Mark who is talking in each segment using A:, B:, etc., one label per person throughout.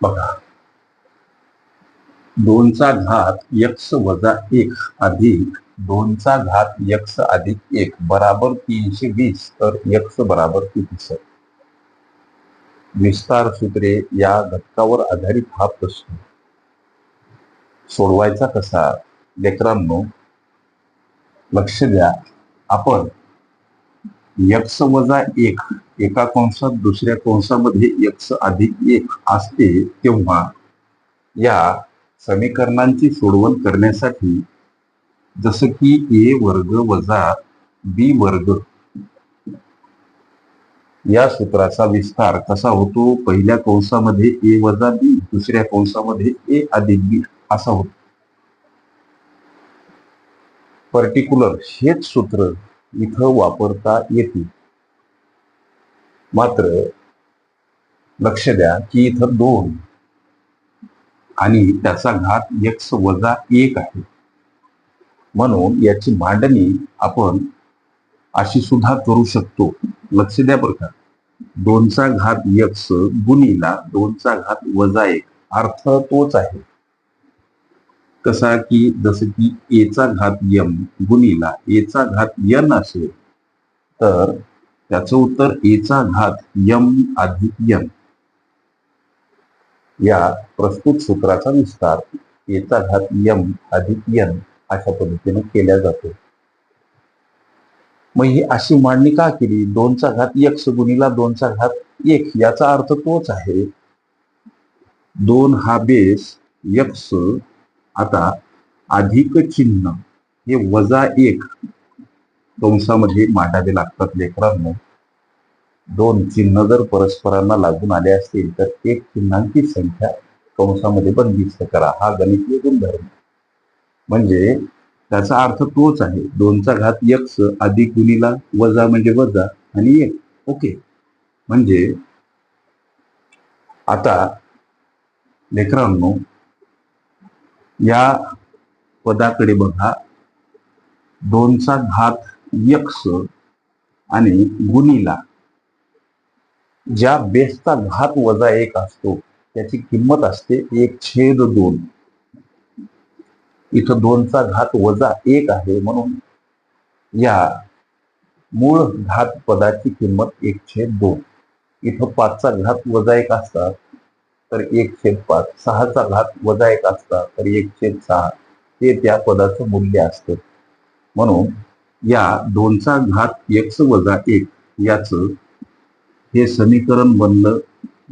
A: बघा. दोनचा घात यक्स वजा एक अधिक दोनचा घात यक्स अधिक एक बराबर तीनशे वीस तर यक्स बराबर किती विस्तार सूत्रे या घटकावर आधारित हा प्रश्न. सोडवायचा कसा? लेकरांनो लक्ष द्या. आपण यक्स वजा एक एका कंसात दुसऱ्या कंसामध्ये यक्स अधिक एक असते तेव्हा या समीकरणांची सोडवण करण्यासाठी जसं की ए वर्ग वजा बी वर्ग या सूत्राचा विस्तार कसा होतो? पहिल्या कंसामध्ये ए वजा बी दुसऱ्या कंसामध्ये ए अधिक बी असा होतो. पर्टिक्युलर हेच सूत्र इथं वापरता येते. मात्र लक्ष द्या की इथं दोन आणि त्याचा घात यक्स वजा एक आहे. म्हणून याची मांडणी आपण अशी सुद्धा करू शकतो. लक्ष द्या बरं का. दोनचा घात यक्स गुणीला दोनचा घात वजा एक. अर्थ तोच आहे. कसा की जसं की एचा घात यम गुणीला एचा घात यन असेल तर त्याचं उत्तर एचा घात यम अधिक यम या प्रस्तुत सूत्राचा विस्तार एचा घात यम अधिक यन अशा पद्धतीने केला जातो. मग ही अशी मांडणी का केली? दोनचा घात यक्ष गुणीला दोनचा घात एक याचा अर्थ तोच आहे. दोन हा बेस यक्ष आता अधिक चिन्ह हे वजा एक. कंसामध्ये मांडावे लागतात लेकरांना. दोन चिन्ह जर परस्परांना लागून आले असतील तर एक चिन्हांची संख्या कंसामध्ये बंदिस्त करा. हा गणितीय गुणधर्म. म्हणजे त्याचा अर्थ तोच आहे. दोनचा घात यक्स अधिक गुणीला वजा म्हणजे वजा आणि एक. ओके. म्हणजे आता लेकरांनो या पदाकडे बघा. दोनचा घात यक्स आणि गुणीला ज्या बेसचा घात वजा एक असतो त्याची किंमत असते एक छेद दोन. इथं दोनचा घात वजा एक आहे म्हणून या मूळ घात पदाची किंमत एक छेद दोन. इथं पाचचा घात वजा एक असतात तर एक छेद पाच. सहाचा घात वजा एक असता तर एक छेद सहा. हे त्या पदाचं मूल्य असतं. म्हणून या दोनचा घात एक्स वजा एक याचं हे समीकरण बनलं.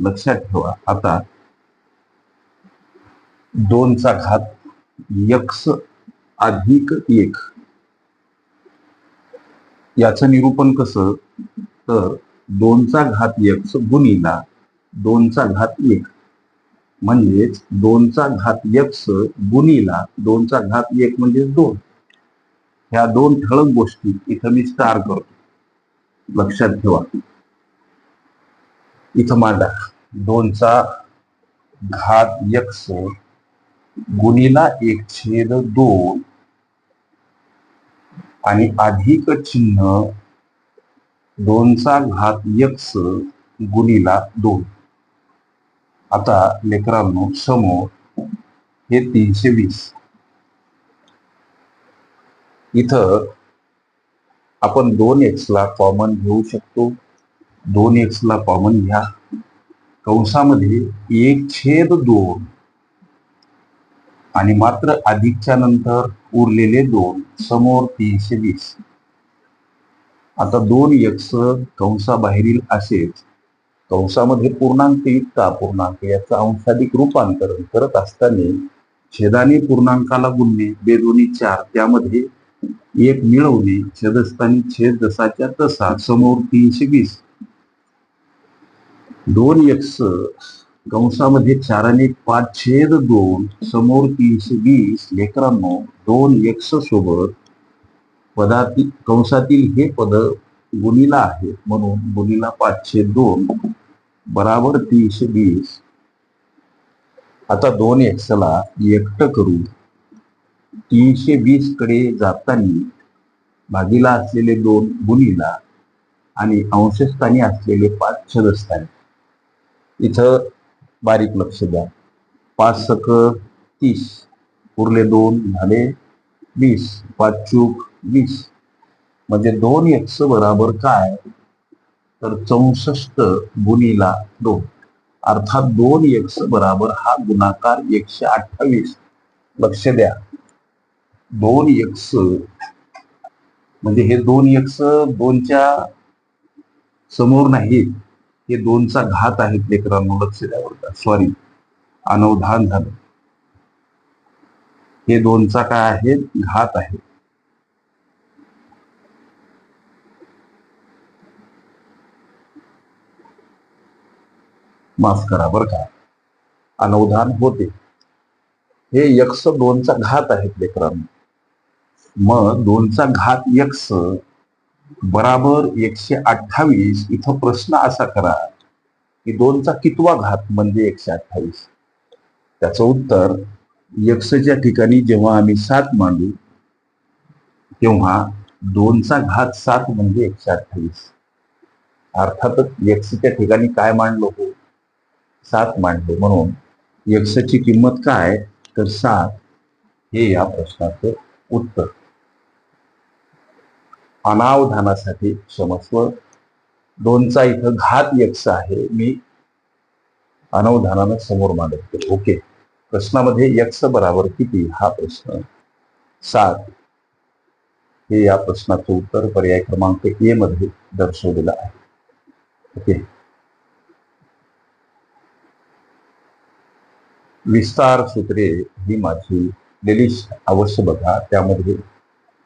A: लक्षात ठेवा. आता दोनचा घात यक्स अधिक एक. याचं निरूपण कसं? तर दोनचा घात यक्स गुणीला दोनचा घात एक. म्हणजेच दोनचा घात यक्स गुणीला दोनचा घात एक म्हणजे दोन. ह्या दोन ठळक गोष्टी इथं मी स्टार करतो. लक्षात ठेवा. इथं मांडा. दोनचा घात यक्ष गुणीला एक छेद दोन. आणि अधिक चिन्ह दोनचा घात यक्ष गुणीला दोन. आता लेकरांनो समोर हे तीनशे वीस. इथं आपण दोन एक्सला कॉमन घेऊ शकतो. दोन एक्स ला कॉमन घ्या. कंसामध्ये एक छेद दोन. आणि मात्र अधिकच्या नंतर उरलेले दोन समोर तीनशे वीस. आता दोन यक्स कंसाबाहेरील असेच कंसामध्ये पूर्णांक युक्त अपूर्णांक याचं अंशाधिक रूपांतरण करत असताना छेदाने पूर्णांकाला गुणणे बेदोनी चार त्यामध्ये एक मिळवणे छेदस्थानी छेद जसाच्या तसा समोर तीनशे वीस. दोन एक्स कंसामध्ये चार आणि पाच छेद दोन समोर तीनशे वीस लेकरांनो दोन एक्स सोबत पदातील कंसातील हे पद गुणीला आहे. म्हणून गुणीला पाचशे दोन बराबर तीनशे वीस. आता दोन एक्सला एकट करू. तीनशे वीसकडे जाताना भागीला असलेले दोन गुणीला आणि अंशस्थानी असलेले पाच छदस्थानी. इथं बारीक लक्ष द्या. पाच सक तीस उरले दोन झाले वीस पाच चूक वीस. म्हणजे दोन एक्स बराबर काय? तर चौसष्ट गुणीला दोन. अर्थात दोन एक्स बराबर हा गुणाकार एकशे अठ्ठावीस. लक्ष द्या. दोन एक्स म्हणजे हे दोन एक्स दोनच्या समोर नाहीत. हे दोनचा घात आहेत लेकरांनो लक्ष सॉरी अनवधान झालं. हे दोनचा काय आहे? घात आहे. माफ करा बर का. अनवधान होते. हे यक्ष दोनचा घात आहेत लेकरांनो. मग दोनचा घात यक्ष बराबर एकशे अठ्ठावीस इथं प्रश्न असा करा की दोनचा कितवा घात म्हणजे एकशे अठ्ठावीस? त्याचं उत्तर यक्षच्या ठिकाणी जेव्हा आम्ही सात मांडू तेव्हा दोनचा घात सात म्हणजे एकशे अठ्ठावीस. अर्थातच यक्षच्या ठिकाणी काय मांडलो हो? सात मांडलो. म्हणून यक्षची किंमत काय? तर सात हे या प्रश्नाचं उत्तर. अनावधानासाठी क्षमस्व. दोनचा इथं घात यक्ष आहे. मी अनावधानानं समोर मांडत ओके. प्रश्नामध्ये यक्ष बराबर किती? हा प्रश्न. सात. हे या प्रश्नाचं उत्तर पर्याय क्रमांक ए मध्ये दर्शवलेलं आहे. ओके. विस्तार सूत्रे ही माझी प्लेलिस्ट अवश्य बघा. त्यामध्ये